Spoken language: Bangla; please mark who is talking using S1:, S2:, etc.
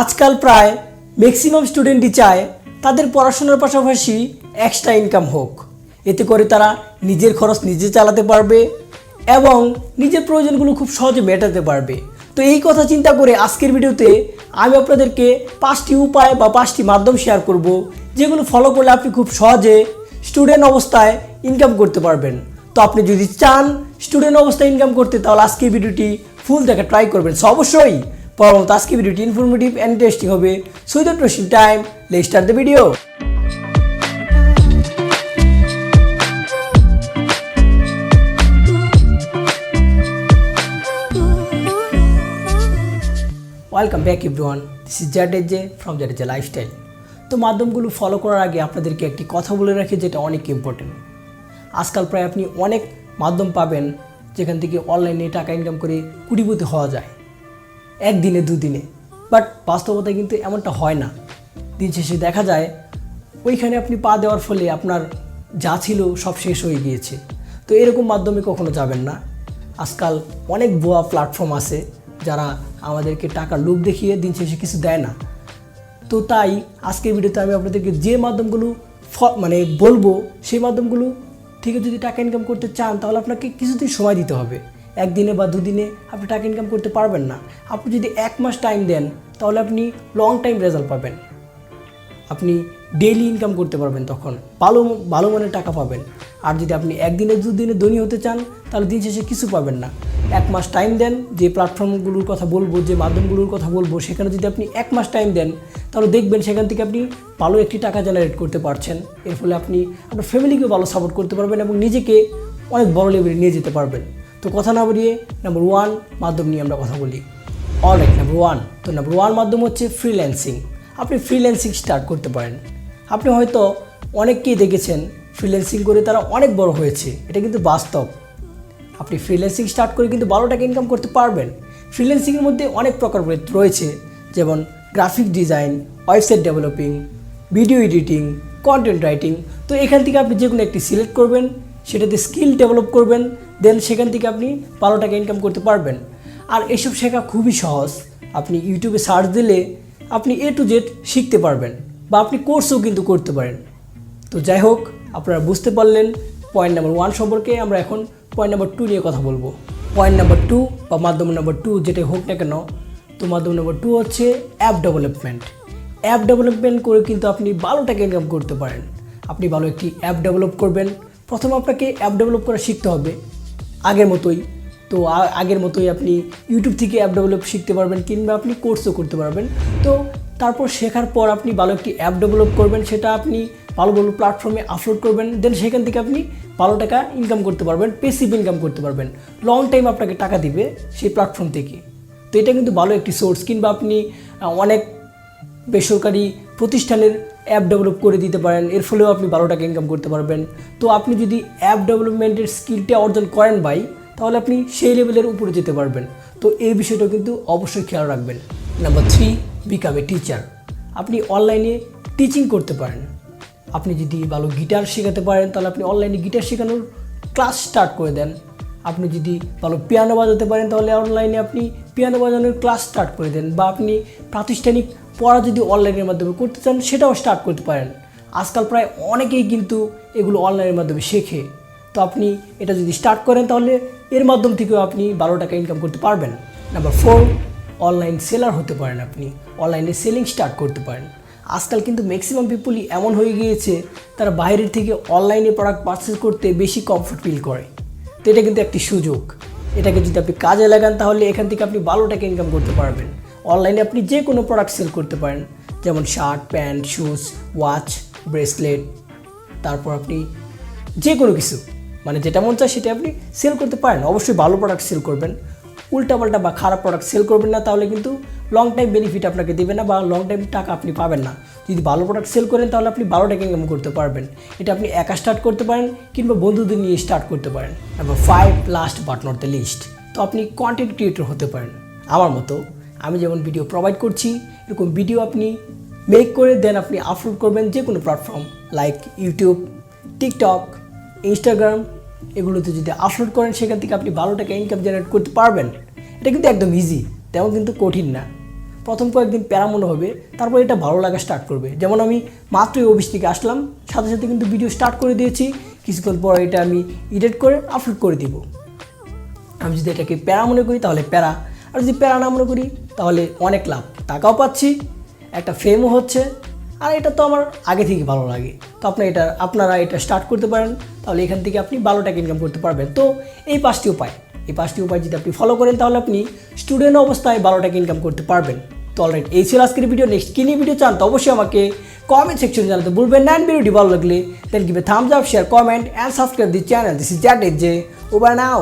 S1: আজকাল প্রায় ম্যাক্সিমাম স্টুডেন্টই চায় তাদের পড়াশোনার পাশাপাশি এক্সট্রা ইনকাম হোক। এতে করে তারা নিজের খরচ নিজে চালাতে পারবে এবং নিজের প্রয়োজনগুলো খুব সহজে মেটাতে পারবে। তো এই কথা চিন্তা করে আজকের ভিডিওতে আমি আপনাদেরকে পাঁচটি উপায় বা পাঁচটি মাধ্যম শেয়ার করব, যেগুলো ফলো করলে আপনি খুব সহজে স্টুডেন্ট অবস্থায় ইনকাম করতে পারবেন। তো আপনি যদি চান স্টুডেন্ট অবস্থায় ইনকাম করতে, তাহলে আজকের ভিডিওটি ফুল দেখা ট্রাই করবেন। অবশ্যই পরবর্তী আজকের ভিডিওটি ইনফরমেটিভ অ্যান্ড ইন্টারেস্টিং হবে। So wasting time let start the video welcome back everyone this is জাডেজে from জাডেজে লাইফস্টাইল তো, মাধ্যমগুলো ফলো করার আগে আপনাদেরকে একটি কথা বলে রাখি, যেটা অনেক ইম্পর্টেন্ট আজকাল প্রায় আপনি অনেক মাধ্যম পাবেন, যেখান থেকে অনলাইনে টাকা ইনকাম করে কুটিপতি হওয়া যায়। একদিনে, দুদিনে। বাট বাস্তবতায় কিন্তু এমনটা হয় না। দিন শেষে দেখা যায়, ওইখানে আপনি পা দেওয়ার ফলে আপনার যা ছিল সব শেষ হয়ে গিয়েছে। তো এরকম মাধ্যমে কখনো যাবেন না। আজকাল অনেক বোয়া প্ল্যাটফর্ম আছে যারা আমাদেরকে টাকার লোভ দেখিয়ে দিন শেষে কিছু দেয় না। তো তাই আজকের ভিডিওতে আমি আপনাদেরকে যে মাধ্যমগুলো মানে বলব, সেই মাধ্যমগুলো থেকে যদি টাকা ইনকাম করতে চান, তাহলে আপনাকে কিছুদিন সময় দিতে হবে। একদিনে বা দুদিনে আপনি টাকা ইনকাম করতে পারবেন না। আপনি যদি এক মাস টাইম দেন, তাহলে আপনি লং টাইম রেজাল্ট পাবেন। আপনি ডেইলি ইনকাম করতে পারবেন তখন। ভালো ভালো মানের টাকা পাবেন। আর যদি আপনি একদিনে, দুদিনে ধনী হতে চান, তাহলে দিন শেষে কিছু পাবেন না। এক মাস টাইম দেন, যে প্ল্যাটফর্মগুলোর কথা বলব, যে মাধ্যমগুলোর কথা বলব, সেখানে যদি আপনি এক মাস টাইম দেন, তাহলে দেখবেন সেখান থেকে আপনি ভালো একটি টাকা জেনারেট করতে পারছেন। এর ফলে আপনি আপনার ফ্যামিলিকেও ভালো সাপোর্ট করতে পারবেন এবং নিজেকে অনেক বড় লেভেলে নিয়ে যেতে পারবেন। তো কথা না বাড়িয়ে নাম্বার ওয়ান মাধ্যম নিয়ে আমরা কথা বলি। অলরাইট নাম্বার ওয়ান তো নাম্বার ওয়ান মাধ্যম হচ্ছে ফ্রিল্যান্সিং আপনি ফ্রিল্যান্সিং স্টার্ট করতে পারেন। আপনি হয়তো অনেককেই দেখেছেন ফ্রিল্যান্সিং করে তারা অনেক বড় হয়েছে। এটা কিন্তু বাস্তব। আপনি ফ্রিল্যান্সিং স্টার্ট করে কিন্তু বারো টাকা ইনকাম করতে পারবেন। ফ্রিল্যান্সিংয়ের মধ্যে অনেক প্রকার রয়েছে যেমন graphic design website developing video editing content writing তো এখান থেকে আপনি যে কোনো একটি সিলেক্ট করবেন, সেটাতে স্কিল ডেভেলপ করবেন। দেন সেখান থেকে আপনি বারো টাকা ইনকাম করতে পারবেন। আর এসব শেখা খুবই সহজ। আপনি ইউটিউবে সার্চ দিলে আপনি এ টু জেড শিখতে পারবেন বা আপনি কোর্সও কিন্তু করতে পারেন। তো যাই হোক, আপনারা বুঝতে পারলেন পয়েন্ট নাম্বার ওয়ান সম্পর্কে আমরা এখন পয়েন্ট নাম্বার টু নিয়ে কথা বলব। পয়েন্ট নাম্বার টু বা মাধ্যম নাম্বার টু যেটাই হোক না কেন, তো মাধ্যম নাম্বার টু হচ্ছে অ্যাপ ডেভেলপমেন্ট অ্যাপ ডেভেলপমেন্ট করে কিন্তু আপনি ভালো টাকা ইনকাম করতে পারেন। আপনি ভালো একটি অ্যাপ ডেভেলপ করবেন। প্রথমে আপনাকে অ্যাপ ডেভেলপ করা শিখতে হবে। আগের মতোই। তো আগের মতোই আপনি ইউটিউব থেকে অ্যাপ ডেভেলপ শিখতে পারবেন কিংবা আপনি কোর্সও করতে পারবেন। তো তারপর শেখার পর আপনি ভালো একটি অ্যাপ ডেভেলপ করবেন, সেটা আপনি ভালো ভালো প্ল্যাটফর্মে আপলোড করবেন দেন সেখান থেকে আপনি ভালো টাকা ইনকাম করতে পারবেন পেসিভ ইনকাম করতে পারবেন। লং টাইম আপনাকে টাকা দিবে সেই প্ল্যাটফর্ম থেকে। তো এটা কিন্তু ভালো একটি সোর্স কিংবা আপনি অনেক বেসরকারি প্রতিষ্ঠানের অ্যাপ ডেভেলপ করে দিতে পারেন। এর ফলেও আপনি ভালো টাকা ইনকাম করতে পারবেন। তো আপনি যদি অ্যাপ ডেভেলপমেন্টের স্কিলটা অর্জন করেন ভাই, তাহলে আপনি সেই লেভেলের উপরে যেতে পারবেন। তো এই বিষয়টা কিন্তু অবশ্যই খেয়াল রাখবেন। Number three become a teacher আপনি অনলাইনে টিচিং করতে পারেন। আপনি যদি ভালো গিটার শেখাতে পারেন, তাহলে আপনি অনলাইনে গিটার শেখানোর ক্লাস স্টার্ট করে দেন। আপনি যদি ভালো পিয়ানো বাজাতে পারেন, তাহলে অনলাইনে আপনি পিয়ানো বাজানোর ক্লাস স্টার্ট করে দেন। বা আপনি প্রাতিষ্ঠানিক পড়া যদি অনলাইনের মাধ্যমে করতে চান, সেটাও স্টার্ট করতে পারেন। আজকাল প্রায় অনেকেই কিন্তু এগুলো অনলাইনের মাধ্যমে শেখে। তো আপনি এটা যদি স্টার্ট করেন, তাহলে এর মাধ্যম থেকেও আপনি বারো টাকা ইনকাম করতে পারবেন। নাম্বার ফোর অনলাইন সেলার হতে পারেন আপনি। অনলাইনে সেলিং স্টার্ট করতে পারেন। আজকাল কিন্তু ম্যাক্সিমাম পিপুলই এমন হয়ে গিয়েছে, তারা বাইরের থেকে অনলাইনে প্রোডাক্ট পারচেস করতে বেশি কমফোর্ট ফিল করে। তো এটা কিন্তু একটি সুযোগ। এটাকে যদি আপনি কাজে লাগান, তাহলে এখান থেকে আপনি ভালো টাকা ইনকাম করতে পারবেন। অনলাইনে আপনি যে কোনো প্রোডাক্ট সেল করতে পারেন। যেমন shirt pant shoes watch bracelet তারপর আপনি যে কোনো কিছু। মানে যেটা মন চায় সেটা আপনি সেল করতে পারেন। অবশ্যই ভালো প্রোডাক্ট সেল করবেন। উল্টাপাল্টা বা খারাপ প্রোডাক্ট সেল করবেন না, তাহলে কিন্তু লং টাইম বেনিফিট আপনাকে দেবে না বা লং টাইম টাকা আপনি পাবেন না। যদি ভালো প্রোডাক্ট সেল করেন, তাহলে আপনি ভালো টাকা ইনকাম করতে পারবেন। এটা আপনি একা স্টার্ট করতে পারেন কিংবা বন্ধুদের নিয়ে স্টার্ট করতে পারেন। Number five last but not the least তো আপনি কন্টেন্ট ক্রিয়েটর হতে পারেন। আমার মতো। আমি যেমন ভিডিও প্রোভাইড করছি, এরকম ভিডিও আপনি মেক করে দেন আপনি আপলোড করবেন যে কোনো platform like YouTube TikTok Instagram এগুলোতে যদি আপলোড করেন সেখান থেকে আপনি ভালো টাকা ইনকাম জেনারেট করতে পারবেন। এটা কিন্তু একদম ইজি তেমন কিন্তু কঠিন না। প্রথম কয়েকদিন প্যারা মনে হবে, তারপর এটা ভালো লাগা স্টার্ট করবে। যেমন আমি মাত্রই অফিস থেকে আসলাম, সাথে সাথে কিন্তু ভিডিও স্টার্ট করে দিয়েছি, কিছুক্ষণ পর এটা আমি এডিট করে আপলোড করে দিব। আমি যদি এটাকে প্যারা মনে করি তাহলে প্যারা আর যদি প্যারা না মনে করি, তাহলে অনেক লাভ। টাকাও পাচ্ছি, একটা ফেমও হচ্ছে, আর এটা তো আমার আগে থেকে ভালো লাগে। তো আপনি এটা, আপনারা এটা স্টার্ট করতে পারেন, তাহলে এখান থেকে আপনি ভালো টাকা ইনকাম করতে পারবেন। তো এই পাঁচটি উপায়, এই পাঁচটি উপায় যদি আপনি ফলো করেন, তাহলে আপনি স্টুডেন্ট অবস্থায় ভালো টাকা ইনকাম করতে পারবেন। তো অলরেডি এই ছিল আজকের ভিডিও নেক্সট কী নিয়ে ভিডিও চান, তো অবশ্যই আমাকে কমেন্ট সেকশনে জানাতে ভুলবেন না। ভিডিওটি ভালো লাগলে then give thumbs up share comment and subscribe the channel this is that is J over now